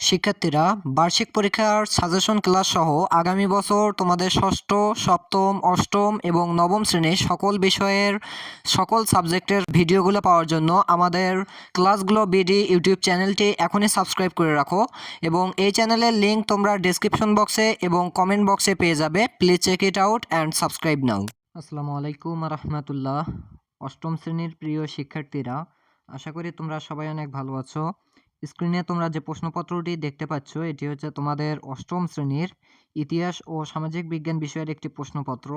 শিক্ষার্থীরা, বার্ষিক পরীক্ষার সাজেশন ক্লাস সহ আগামী বছর তোমাদের ষষ্ঠ, সপ্তম, অষ্টম এবং নবম শ্রেণির সকল বিষয়ের, সকল সাবজেক্টের ভিডিওগুলো পাওয়ার জন্য আমাদের ক্লাসগুলো বিডি ইউটিউব চ্যানেলটি এখনই সাবস্ক্রাইব করে রাখো এবং এই চ্যানেলের লিঙ্ক তোমরা ডেসক্রিপশন বক্সে এবং কমেন্ট বক্সে পেয়ে যাবে। Please check it out and subscribe now আসসালামু আলাইকুম রহমতুল্লাহ অষ্টম শ্রেণির প্রিয় শিক্ষার্থীরা, আশা করি তোমরা সবাই অনেক ভালো আছো। স্ক্রিনে তোমরা যে প্রশ্নপত্রটি দেখতে পাচ্ছ, এটি হচ্ছে তোমাদের অষ্টম শ্রেণির ইতিহাস ও সামাজিক বিজ্ঞান বিষয়ের একটি প্রশ্নপত্র।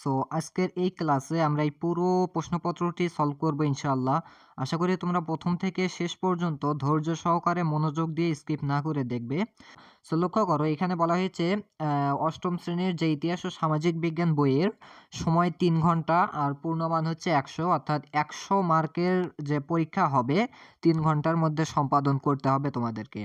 সো আজকের এই ক্লাসে আমরা এই পুরো প্রশ্নপত্রটি সলভ করব ইনশাআল্লাহ। আশা করি তোমরা প্রথম থেকে শেষ পর্যন্ত ধৈর্য সহকারে মনোযোগ দিয়ে স্কিপ না করে দেখবে। সো লক্ষ্য করো, এখানে বলা হয়েছে অষ্টম শ্রেণির যে ইতিহাস ও সামাজিক বিজ্ঞান বইয়ের সময় তিন ঘণ্টা আর পূর্ণমান হচ্ছে একশো, অর্থাৎ একশো মার্কের যে পরীক্ষা হবে, তিন ঘণ্টার মধ্যে সম্পাদন করতে হবে তোমাদেরকে।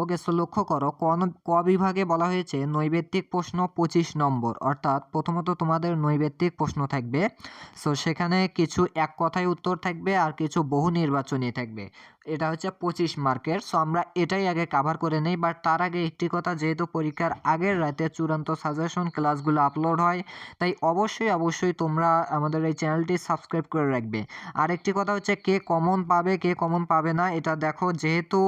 ওকে সো লক্ষ্য করো, ক ক বিভাগে বলা হয়েছে, নৈবেত্তিক প্রশ্ন পঁচিশ নম্বর, অর্থাৎ প্রথমত তোমাদের নৈবেত্তিক প্রশ্ন থাকবে। সো সেখানে কিছু এক কথায় উত্তর থাকবে আর কিছু বহু নির্বাচনী থাকবে। এটা হচ্ছে পঁচিশ মার্কের। সো আমরা এটাই আগে কাভার করে নেই বাট তার আগে একটি কথা, যেহেতু পরীক্ষার আগের রাতে চূড়ান্ত সাজেশন ক্লাসগুলো আপলোড হয়, তাই অবশ্যই অবশ্যই তোমরা আমাদের এই চ্যানেলটি সাবস্ক্রাইব করে রাখবে। আর একটি কথা হচ্ছে, কে কমন পাবে, কে কমন পাবে না, এটা দেখো, যেহেতু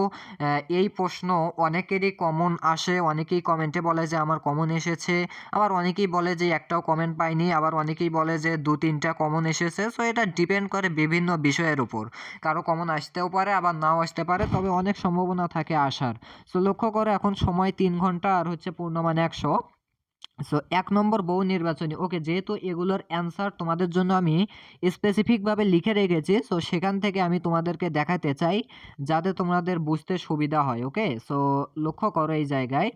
এই প্রশ্ন অনেকেরই কমন আসে, অনেকেই কমেন্টে বলে যে আমার কমন এসেছে, আবার অনেকেই বলে যে একটাও কমেন্ট পাইনি, আবার অনেকেই বলে যে দু তিনটা কমন এসেছে সো এটা ডিপেন্ড করে বিভিন্ন বিষয়ের উপর। কারও কমন আসতেও পারে, আবার নাও আসতে পারে, তবে অনেক সম্ভাবনা থাকে আসার। সো লক্ষ্য করে, এখন সময় তিন ঘণ্টা আর হচ্ছে পূর্ণমান একশো। সো এক নম্বর বহু নির্বাচনী। ওকে যেহেতু এগুলোর অ্যান্সার তোমাদের জন্য আমি স্পেসিফিকভাবে লিখে রেখেছি সো সেখান থেকে আমি তোমাদেরকে দেখাতে চাই, যাতে তোমাদের বুঝতে সুবিধা হয় ওকে সো লক্ষ্য করো এই জায়গায়।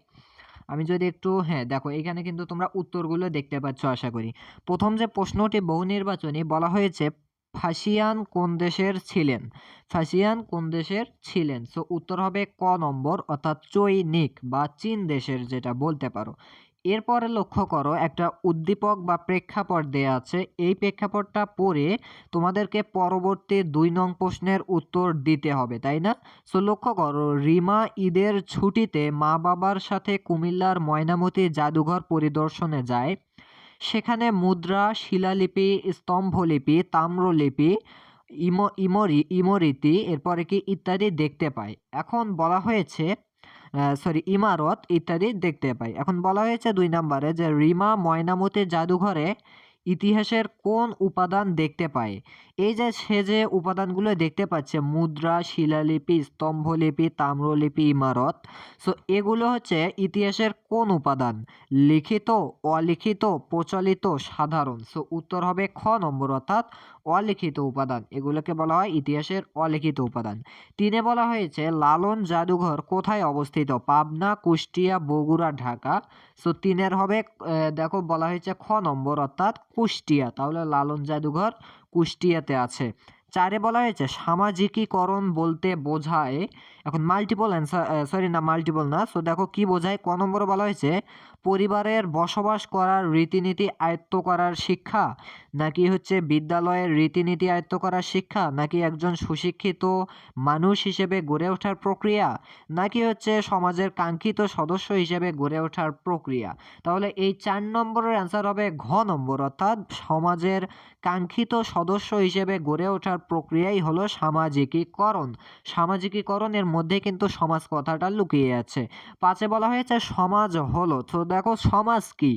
আমি যদি একটু হ্যাঁ দেখো, এখানে কিন্তু তোমরা উত্তরগুলো দেখতে পাচ্ছ, আশা করি। প্রথম যে প্রশ্নটি বহু নির্বাচনী, বলা হয়েছে ফাসিয়ান কোন দেশের ছিলেন? ফাসিয়ান কোন দেশের ছিলেন? সো উত্তর হবে ক নম্বর, অর্থাৎ চৈনিক বা চীন দেশের যেটা বলতে পারো। এরপরে লক্ষ্য করো, একটা উদ্দীপক বা প্রেক্ষাপট দেয়া আছে। এই প্রেক্ষাপটটা পড়ে তোমাদেরকে পরবর্তী দুই নং প্রশ্নের উত্তর দিতে হবে, তাই না? সো লক্ষ্য করো, রিমা ঈদের ছুটিতে মা বাবার সাথে কুমিল্লার ময়নামতি জাদুঘর পরিদর্শনে যায়। সেখানে মুদ্রা, শিলালিপি, স্তম্ভলিপি, তাম্রলিপি, ইমো, ইমরি, ইমরিতি, এরপরে কি ইত্যাদি দেখতে পাই। এখন বলা হয়েছে সরি ইমারত ইত্যাদি দেখতে পাই। এখন বলা হয়েছে দুই নম্বরে যে রিমা ময়নামতি জাদুঘরে ইতিহাসের কোন উপাদান দেখতে পায় এই যে সে যে উপাদানগুলো দেখতে পাচ্ছে, মুদ্রা, শিলালিপি, স্তম্ভলিপি, তাম্রলিপি, ইমারত সো এগুলো হচ্ছে ইতিহাসের কোন উপাদান? লিখিত, অলিখিত, প্রচলিত, সাধারণ। সো উত্তর হবে খ নম্বর, অর্থাৎ অলিখিত উপাদান। এগুলোকে বলা হয় ইতিহাসের অলিখিত উপাদান। তিনে বলা হয়েছে, লালন জাদুঘর কোথায় অবস্থিত? পাবনা, কুষ্টিয়া, বগুড়া, ঢাকা। সো তিনের হবে দেখো বলা হয়েছে খ নম্বর, অর্থাৎ কুষ্টিয়া। তাহলে লালন জাদুঘর কুষ্টিয়াতে আছে। চারে বলা হয়েছে, সামাজিকীকরণ বলতে বোঝায়, এখন মাল্টিপল অ্যান্সার সরি না মাল্টিপল না সো দেখো কি বোঝায়, ক নম্বরে বলা হয়েছে পরিবারের বসবাস করার রীতিনীতি আয়ত্ত করার শিক্ষা? নাকি হচ্ছে বিদ্যালয়ের রীতিনীতি আয়ত্ত করার শিক্ষা? নাকি একজন সুশিক্ষিত মানুষ হিসেবে গড়ে ওঠার প্রক্রিয়া? নাকি হচ্ছে সমাজের কাঙ্ক্ষিত সদস্য হিসেবে গড়ে ওঠার প্রক্রিয়া? তাহলে এই চার নম্বরের অ্যান্সার হবে ঘ নম্বর, অর্থাৎ সমাজের কাঙ্ক্ষিত সদস্য হিসেবে গড়ে ওঠার প্রক্রিয়াই হলো সামাজিকীকরণ। সামাজিকীকরণের মধ্যে কিন্তু সমাজ কথাটা লুকিয়ে আছে। পাঁচে বলা হয়েছে, সমাজ হলো, তো দেখো সমাজ কি?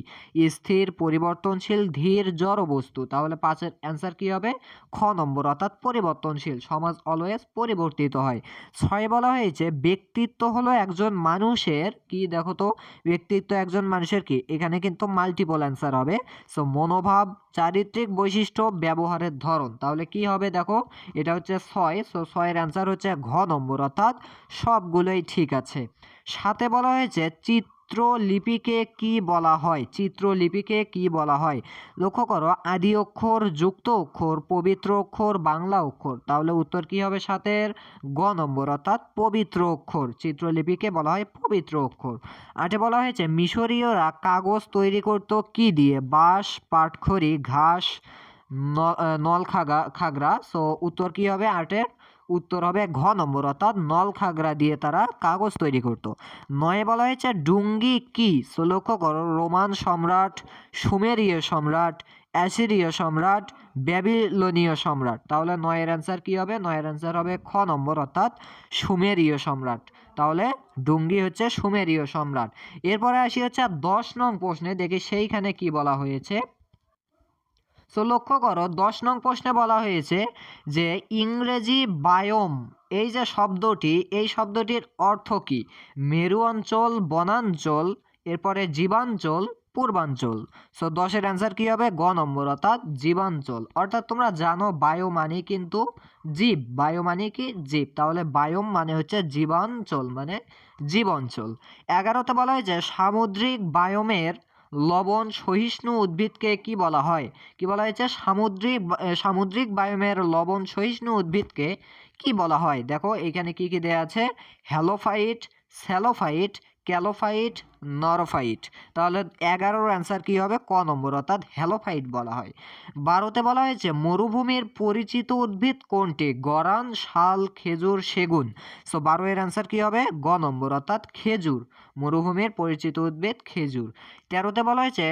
স্থির, পরিবর্তনশীল, ধীর, জড় বস্তু। তাহলে পাঁচের অ্যান্সার কি হবে? খ নম্বর, অর্থাৎ পরিবর্তনশীল। সমাজ অলওয়েজ পরিবর্তিত হয়। ছয় বলা হয়েছে, ব্যক্তিত্ব হলো একজন মানুষের কি? দেখো তো, ব্যক্তিত্ব একজন মানুষের কি? এখানে কিন্তু মাল্টিপল অ্যান্সার হবে। সো মনোভাব, চারিত্রিক বৈশিষ্ট্য, ব্যবহারের ধরন। তাহলে কি হবে দেখো, এটা হচ্ছে ছয়। সো ছয়ের অ্যান্সার হচ্ছে ঘ নম্বর, অর্থাৎ সবগুলোই ঠিক আছে। সাথে বলা হয়েছে চিত্রলিপিকে কি বলা হয়? চিত্রলিপিকে কি বলা হয়? লক্ষ্য করো, আদি অক্ষর, যুক্ত অক্ষর, পবিত্র অক্ষর, বাংলা অক্ষর। তাহলে উত্তর কি হবে সাতের? গ নম্বর, অর্থাৎ পবিত্র অক্ষর। চিত্রলিপিকে বলা হয় পবিত্র অক্ষর। আটে বলা হয়েছে, মিশরীয়রা কাগজ তৈরি করত কি দিয়ে? বাঁশ, পাটখড়ি, ঘাস নল খাগা খাগড়া। সো উত্তর কি হবে আটের? উত্তর হবে ঘ নম্বর। অর্থাৎ নল খাগড়া দিয়ে তারা কাগজ তৈরি করত। নয়ে বলা হয়েছে, ডুঙ্গি কি? সো লক্ষ্য করো, রোমান সম্রাট, সুমেরীয় সম্রাট, অ্যাসিরীয় সম্রাট, ব্যাবিলনীয় সম্রাট। তাহলে নয়ের অ্যান্সার কি হবে? নয়ের অ্যান্সার হবে খ নম্বর, অর্থাৎ সুমেরীয় সম্রাট। তাহলে ডুঙ্গি হচ্ছে সুমেরীয় সম্রাট। এরপরে আসি হচ্ছে দশ নং প্রশ্নে। দেখি সেইখানে কি বলা হয়েছে? সো লক্ষ্য করো, দশ নং প্রশ্নে বলা হয়েছে যে ইংরেজি বায়োম, এই যে শব্দটি, এই শব্দটির অর্থ কি? মেরু অঞ্চল বনাঞ্চল, এরপরে জীবাঞ্চল, পূর্বাঞ্চল। সো দশের অ্যান্সার কি হবে? গ নম্বর, অর্থাৎ জীবাঞ্চল। অর্থাৎ তোমরা জানো বায়ো মানে কিন্তু জীব, বায়ো মানে কি জীব। তাহলে বায়োম মানে হচ্ছে জীবাঞ্চল মানে জীবাঞ্চল। এগারোতে বলা হয়েছে সামুদ্রিক বায়োমের লবণ সহিষ্ণু উদ্ভিদকে কি বলা হয়? কি বলা হয়েছে? সামুদ্রিক সামুদ্রিক বায়ুমের লবণ সহিষ্ণু উদ্ভিদকে কি বলা হয়? দেখো, এখানে কি কি দেয়া আছে? হ্যালোফাইট, স্যালোফাইট ক্যালোফাইট, নরোফাইট। তাহলে এগারোর অ্যান্সার কি হবে? ক নম্বর, অর্থাৎ হ্যালোফাইট বলা হয়। বারোতে বলা হয়েছে, মরুভূমির পরিচিত উদ্ভিদ কোনটি? গরান, শাল, খেজুর, সেগুন। সো বারো এর অ্যান্সার কী হবে? গ নম্বর, অর্থাৎ খেজুর। মরুভূমির পরিচিত উদ্ভিদ খেজুর। তেরোতে বলা হয়েছে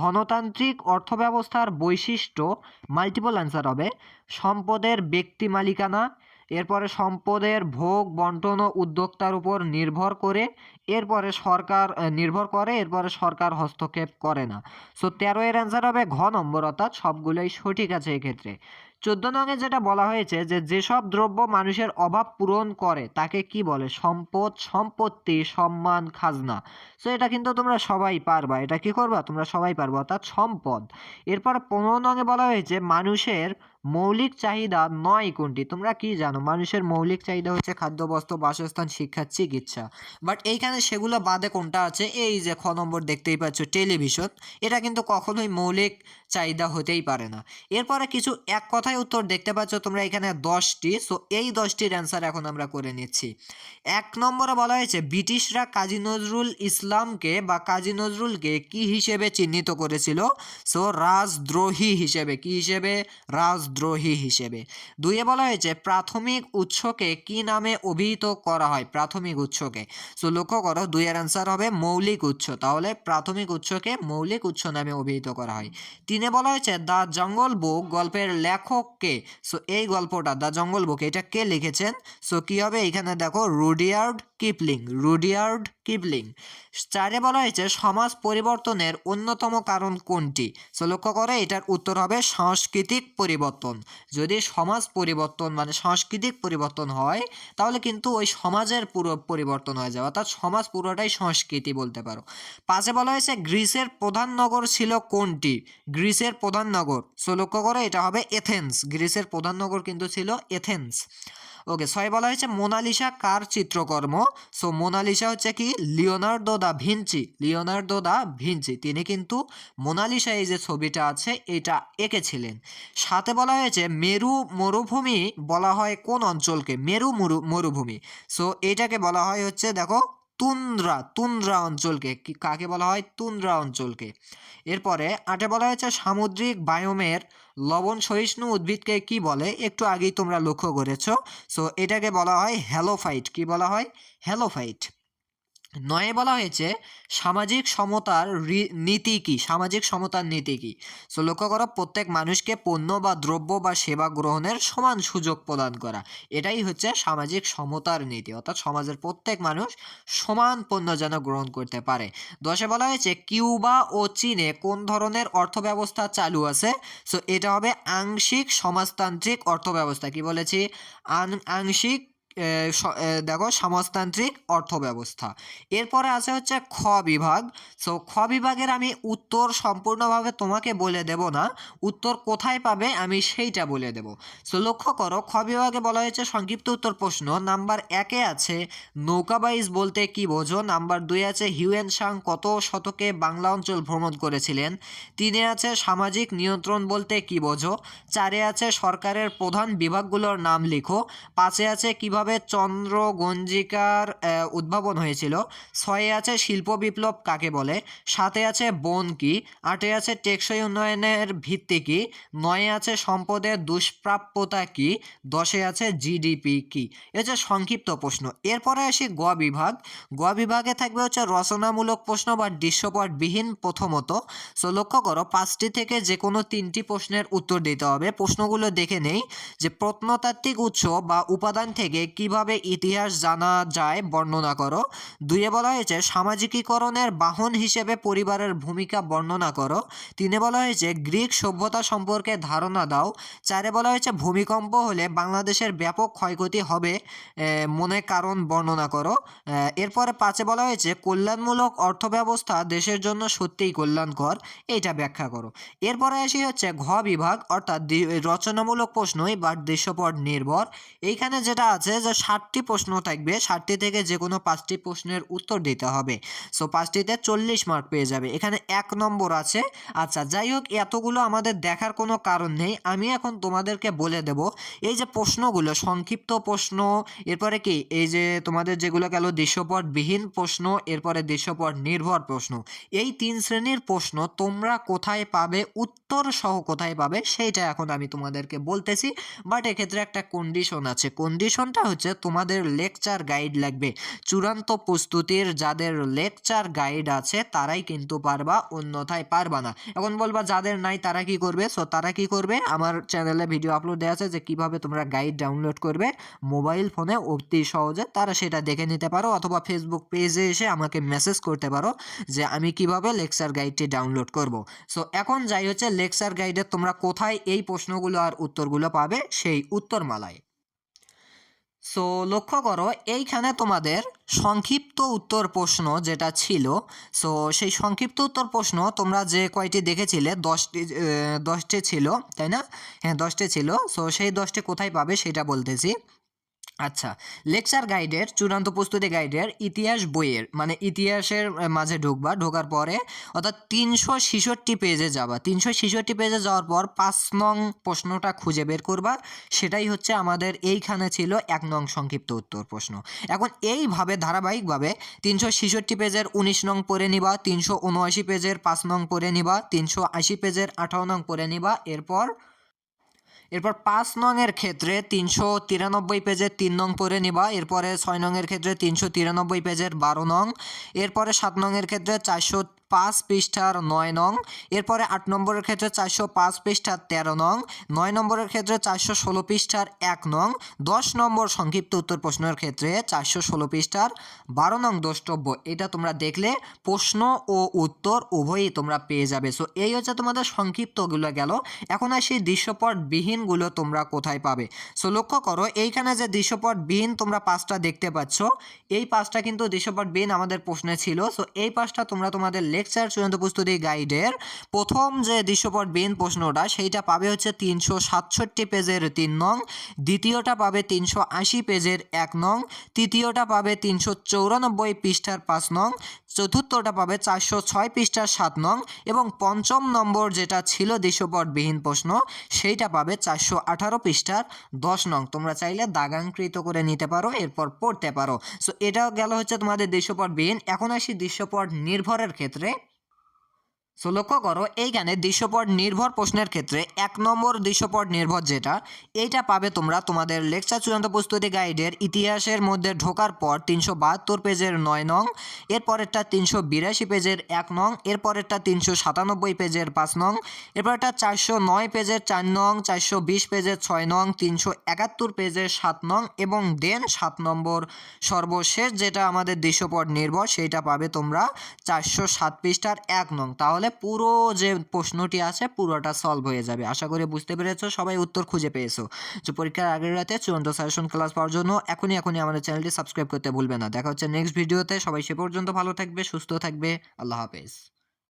ধনতান্ত্রিক অর্থব্যবস্থার বৈশিষ্ট্য। মাল্টিপল অ্যান্সার হবে। সম্পদের ব্যক্তি মালিকানা এরপরে সম্পদের ভোগ, বন্টন ও উদ্যোক্তার উপর নির্ভর করে, এরপরে সরকার নির্ভর করে, এরপরে সরকার হস্তক্ষেপ করে না। সো তেরো এর অ্যান্সার হবে ঘ নম্বর, অর্থাৎ সবগুলোই সঠিক আছে এক্ষেত্রে। চোদ্দ নঙে যেটা বলা হয়েছে যে, যেসব দ্রব্য মানুষের অভাব পূরণ করে, তাকে কি বলে? সম্পদ, সম্পত্তি, সম্মান, খাজনা। সো এটা কিন্তু তোমরা সবাই পারবা। এটা কি করবা? তোমরা সবাই পারবা, অর্থাৎ সম্পদ। এরপর পনেরো নঙে বলা হয়েছে, মানুষের মৌলিক চাহিদা নয় কোনটি? তোমরা কি জানো? মানুষের মৌলিক চাহিদা হচ্ছে খাদ্য, বস্ত্র, বাসস্থান, শিক্ষা, চিকিৎসা। বাট এইখানে সেগুলো বাদে কোনটা আছে? এই যে খ নম্বর দেখতেই পাচ্ছ, টেলিভিশন। এটা কিন্তু কখনোই মৌলিক চাহিদা হতেই পারে না। এরপরে কিছু এক কথায় উত্তর দেখতে পাচ্ছ তোমরা এখানে দশটি। সো এই দশটির অ্যান্সার এখন আমরা করে নিচ্ছি। এক নম্বরে বলা হয়েছে, ব্রিটিশরা কাজী নজরুল ইসলামকে বা কাজী নজরুলকে কি হিসেবে চিহ্নিত করেছিল? সো রাজদ্রোহী হিসেবে। কি হিসেবে? রাজদ্রোহী হিসেবে। দুইয়ে বলা হয়েছে, প্রাথমিক উৎসকে কি নামে অভিহিত করা হয়? প্রাথমিক উৎসকে। সো, লক্ষ্য করো, দুইয়ের অ্যান্সার হবে মৌলিক উৎস। তাহলে প্রাথমিক উৎসকে মৌলিক উৎস নামে অভিহিত করা হয়। তিনে বলা হয়েছে, দ্য জঙ্গল বুক গল্পের লেখককে সো, এই গল্পটা, দ্য জঙ্গল বুক এটা কে লিখেছেন? সো, কি হবে? এখানে দেখো, রুডিয়ার্ড কিপলিং রুডিয়ার্ড কিপলিং। চারে বলা হয়েছে, সমাজ পরিবর্তনের অন্যতম কারণ কোনটি? সো, লক্ষ্য করে, এটার উত্তর হবে, সাংস্কৃতিক পরিবর্তন যদি সমাজ পরিবর্তন মানে সাংস্কৃতিক পরিবর্তন হয়, তাহলে কিন্তু ওই সমাজের পুরো পরিবর্তন হয়ে যায় অর্থাৎ সমাজ পুরোটাই সংস্কৃতি বলতে পারো। পাশে বলা হয়েছে, গ্রিসের প্রধান নগর ছিল কোনটি? গ্রিসের প্রধান নগর। সো লক্ষ্য করে, এটা হবে এথেন্স। গ্রিসের প্রধান নগর কিন্তু ছিল এথেন্স। ওকে ছয় বলা হয়েছে মোনালিসা কার চিত্রকর্ম? সো মোনালিসা হচ্ছে কি? Leonardo da Vinci Leonardo da Vinci তিনি কিন্তু মোনালিসা এই যে ছবিটা আছে, এটা এঁকেছিলেন। সাথে বলা হয়েছে মেরু মরুভূমি বলা হয় কোন অঞ্চলকে? মেরু মরু, মরুভূমি। সো এটাকে বলা হয় হচ্ছে, দেখো তুন্দ্রা তুন্দ্রা অঞ্চলকে কাকে বলা হয়? তুন্দ্রা অঞ্চলকে। এরপরে আটে বলা হয়েছে সামুদ্রিক বায়োমের লবণ সহিষ্ণু উদ্ভিদকে কি বলে? একটু আগেই তোমরা লক্ষ্য করেছ। সো এটাকে বলা হয় হ্যালোফাইট। কি বলা হয়? হ্যালোফাইট। নয়ে বলা হয়েছে, সামাজিক সমতার নীতি কি? সামাজিক সমতার নীতি কি? সো লক্ষ্য করো, প্রত্যেক মানুষকে পণ্য বা দ্রব্য বা সেবা গ্রহণের সমান সুযোগ প্রদান করা। এটাই হচ্ছে সামাজিক সমতার নীতি। অর্থাৎ সমাজের প্রত্যেক মানুষ সমান পণ্য যেন গ্রহণ করতে পারে। দশে বলা হয়েছে, কিউবা ও চীনে কোন ধরনের অর্থব্যবস্থা চালু আছে? সো এটা হবে আংশিক সমাজতান্ত্রিক অর্থব্যবস্থা। কি বলেছি? আংশিক দেখো সমাজতান্ত্রিক অর্থব্যবস্থা। এরপরে আছে হচ্ছে খ বিভাগ। সো খ বিভাগের আমি উত্তর সম্পূর্ণভাবে তোমাকে বলে দেব না। উত্তর কোথায় পাবে আমি সেইটা বলে দেব। সো লক্ষ্য করো, খ বিভাগে বলা হয়েছে সংক্ষিপ্ত উত্তর প্রশ্ন। নাম্বার একে আছে নৌকাবাইজ বলতে কি বোঝো? নাম্বার দুই আছে হিউয়েন সাং কত শতকে বাংলা অঞ্চল ভ্রমণ করেছিলেন? তিনে আছে সামাজিক নিয়ন্ত্রণ বলতে কি বোঝো? চারে আছে সরকারের প্রধান বিভাগগুলোর নাম লিখো। পাঁচে আছে কীভাবে কীভাবে চন্দ্র গঞ্জিকার উদ্ভাবন হয়েছিল। ছয়ে আছে শিল্প বিপ্লব কাকে বলে? সাতে আছে বন কি? আটে আছে টেকসই উন্নয়নের ভিত্তি কি? নয়ে আছে সম্পদের দুষ্প্রাপ্যতা কি? দশে আছে জিডিপি কি? এ হচ্ছে সংক্ষিপ্ত প্রশ্ন। এরপরে আসি গ বিভাগ। গ বিভাগে থাকবে হচ্ছে রচনামূলক প্রশ্ন বা দৃশ্যপটবিহীন প্রথমত। সো লক্ষ্য করো, পাঁচটি থেকে যে কোনো তিনটি প্রশ্নের উত্তর দিতে হবে। প্রশ্নগুলো দেখে নেই যে প্রত্নতাত্ত্বিক উৎস বা উপাদান থেকে কীভাবে ইতিহাস জানা যায় বর্ণনা করো। দুইয়ে বলা হয়েছে, সামাজিকীকরণের বাহন হিসেবে পরিবারের ভূমিকা বর্ণনা করো। তিনে বলা হয়েছে, গ্রিক সভ্যতা সম্পর্কে ধারণা দাও। চারে বলা হয়েছে, ভূমিকম্প হলে বাংলাদেশের ব্যাপক ক্ষয়ক্ষতি হবে মনে কারণ বর্ণনা করো। এরপরে পাঁচে বলা হয়েছে, কল্যাণমূলক অর্থব্যবস্থা দেশের জন্য সত্যিই কল্যাণকর, এইটা ব্যাখ্যা করো। এরপরে আসি হচ্ছে, ঘ বিভাগ, অর্থাৎ রচনামূলক প্রশ্নই বা দৃশ্যপট নির্ভর। এইখানে যেটা আছে যে ষাটটি প্রশ্ন থাকবে। ষাটটি থেকে যে কোনো পাঁচটি প্রশ্নের উত্তর দিতে হবে। সো পাঁচটিতে চল্লিশ মার্ক পেয়ে যাবে। এখানে এক নম্বর আছে। আচ্ছা যাই হোক, এতগুলো আমাদের দেখার কোনো কারণ নেই। আমি এখন তোমাদেরকে বলে দেব, এই যে প্রশ্নগুলো, সংক্ষিপ্ত প্রশ্ন, এরপরে কি? এই যে তোমাদের যেগুলো গেল দৃশ্যপটবিহীন প্রশ্ন, এরপরে দৃশ্যপট নির্ভর প্রশ্ন। এই তিন শ্রেণির প্রশ্ন তোমরা কোথায় পাবে? উত্তর সহ কোথায় পাবে? সেইটা এখন আমি তোমাদেরকে বলতেছি। বাট এক্ষেত্রে একটা কন্ডিশন আছে। কন্ডিশনটা হচ্ছে তোমাদের লেকচার গাইড লাগবে। চূড়ান্ত প্রস্তুতির যাদের লেকচার গাইড আছে, তারাই কিন্তু পারবা, অন্যথায় পারবা না। এখন বলবা, যাদের নাই, তারা কি করবে? সো তারা কি করবে? আমার চ্যানেলে ভিডিও আপলোড দেওয়া আছে যে, কীভাবে তোমরা গাইড ডাউনলোড করবে মোবাইল ফোনে অতি সহজে। তারা সেটা দেখে নিতে পারো, অথবা ফেসবুক পেজে এসে আমাকে মেসেজ করতে পারো যে, আমি কীভাবে লেকচার গাইডটি ডাউনলোড করব? সো এখন যাই হচ্ছে লেকচার গাইডে তোমরা কোথায় এই প্রশ্নগুলো আর উত্তরগুলো পাবে, সেই উত্তরমালায়। সো লক্ষ্য করো, এইখানে তোমাদের সংক্ষিপ্ত উত্তর প্রশ্ন যেটা ছিল সো সেই সংক্ষিপ্ত উত্তর প্রশ্ন তোমরা যে কয়টি দেখেছিলে, দশটি দশটি ছিল, তাই না? হ্যাঁ দশটি ছিল সো সেই দশটি কোথায় পাবে সেটা বলতেছি। আচ্ছা লেকচার গাইডের চূড়ান্ত প্রস্তুতি গাইডের ইতিহাস বইয়ের মানে ইতিহাসের মাঝে ঢুকবা, ঢোকার পরে, অর্থাৎ তিনশো ছেষট্টি পেজে যাবা। তিনশো ছেষট্টি পেজে যাওয়ার পর পাঁচ নং প্রশ্নটা খুঁজে বের করবা। সেটাই হচ্ছে আমাদের এইখানে ছিল এক নং সংক্ষিপ্ত উত্তর প্রশ্ন। এখন এইভাবে ধারাবাহিকভাবে তিনশো ছেষট্টি পেজের উনিশ নং পড়ে নিবা, তিনশো উনআশি পেজের পাঁচ নং পড়ে নিবা, তিনশো আশি পেজের আঠারো নং পড়ে নিবা, এরপর এরপর পাঁচ নং এর ক্ষেত্রে তিনশো তিরানব্বই পেজের তিন নং পরে নিবা, এরপরে ছয় নং এর ক্ষেত্রে তিনশো তিরানব্বই পেজের বারো নং, এরপরে সাত নং এর ক্ষেত্রে চারশো পাঁচ পৃষ্ঠার নয় নং। এরপরে আট নম্বরের ক্ষেত্রে চারশো পাঁচ পৃষ্ঠার তেরো নং। নয় নম্বরের ক্ষেত্রে চারশো ষোলো পৃষ্ঠার এক নং। দশ নম্বর সংক্ষিপ্ত উত্তর প্রশ্নের ক্ষেত্রে চারশো ষোলো পৃষ্ঠার বারো নং দ্রষ্টব্য। এটা তোমরা দেখলে প্রশ্ন ও উত্তর উভয়ই তোমরা পেয়ে যাবে। সো এই হচ্ছে তোমাদের সংক্ষিপ্তগুলো গেল। এখন আসি দৃশ্যপটবিহীনগুলো তোমরা কোথায় পাবে? সো লক্ষ্য করো, এইখানে যে দৃশ্যপটবিহীন তোমরা পাঁচটা দেখতে পাচ্ছ, এই পাঁচটা কিন্তু দৃশ্যপটবিহীন আমাদের প্রশ্নে ছিল। সো এই পাঁচটা তোমরা তোমাদের লেকচার চূড়ান্ত প্রস্তুতি গাইডের প্রথম যে দৃশ্যপট দৃশ্যপটবিহীন প্রশ্নটা, সেইটা পাবে হচ্ছে তিনশো সাতষট্টি পেজের তিন নং, দ্বিতীয়টা পাবে তিনশো আশি পেজের এক নং, তৃতীয়টা পাবে তিনশো চৌরানব্বই পৃষ্ঠার পাঁচ নং চতুর্থটা পাবে চারশো ছয় পৃষ্ঠার সাত নং এবং পঞ্চম নম্বর যেটা ছিল দৃশ্যপটবিহীন প্রশ্ন, সেইটা পাবে চারশো আঠারো পৃষ্ঠার দশ নং। তোমরা চাইলে দাগাঙ্কৃত করে নিতে পারো, এরপর পড়তে পারো। সো এটাও গেল হচ্ছে তোমাদের দৃশ্যপটবিহীন এখন আসি দৃশ্যপট নির্ভরের ক্ষেত্রে। সো লক্ষ্য করো, এইখানে দৃশ্যপট নির্ভর প্রশ্নের ক্ষেত্রে এক নম্বর দৃশ্যপট নির্ভর যেটা, এইটা পাবে তোমরা তোমাদের লেকচার চূড়ান্ত প্রস্তুতি গাইডের ইতিহাসের মধ্যে ঢোকার পর তিনশো বাহাত্তর পেজের নয় নং, এরপরেরটা তিনশো বিরাশি পেজের এক নং, এরপরেরটা তিনশো সাতানব্বই পেজের পাঁচ নং, এরপরেরটা চারশো নয় পেজের চার নং, চারশো বিশ পেজের ছয় নং, তিনশো একাত্তর পেজের সাত নং এবং দেন সাত নম্বর সর্বশেষ যেটা আমাদের দৃশ্যপট নির্ভর, সেইটা পাবে তোমরা চারশো সাত পৃষ্ঠার এক নং। তাহলে পুরো যে প্রশ্নটি আছে, পুরোটা সলভ হয়ে যাবে। আশা করি বুঝতে পেরেছ, সবাই উত্তর খুঁজে পেয়েছ। যে পরীক্ষার আগের রাতে চূড়ান্ত সাজেশন ক্লাস পাওয়ার জন্য এখনই এখনই আমাদের চ্যানেলটি সাবস্ক্রাইব করতে ভুলবে না। দেখা হচ্ছে নেক্সট ভিডিওতে সবাই সে পর্যন্ত ভালো থাকবে, সুস্থ থাকবে। আল্লাহ হাফেজ।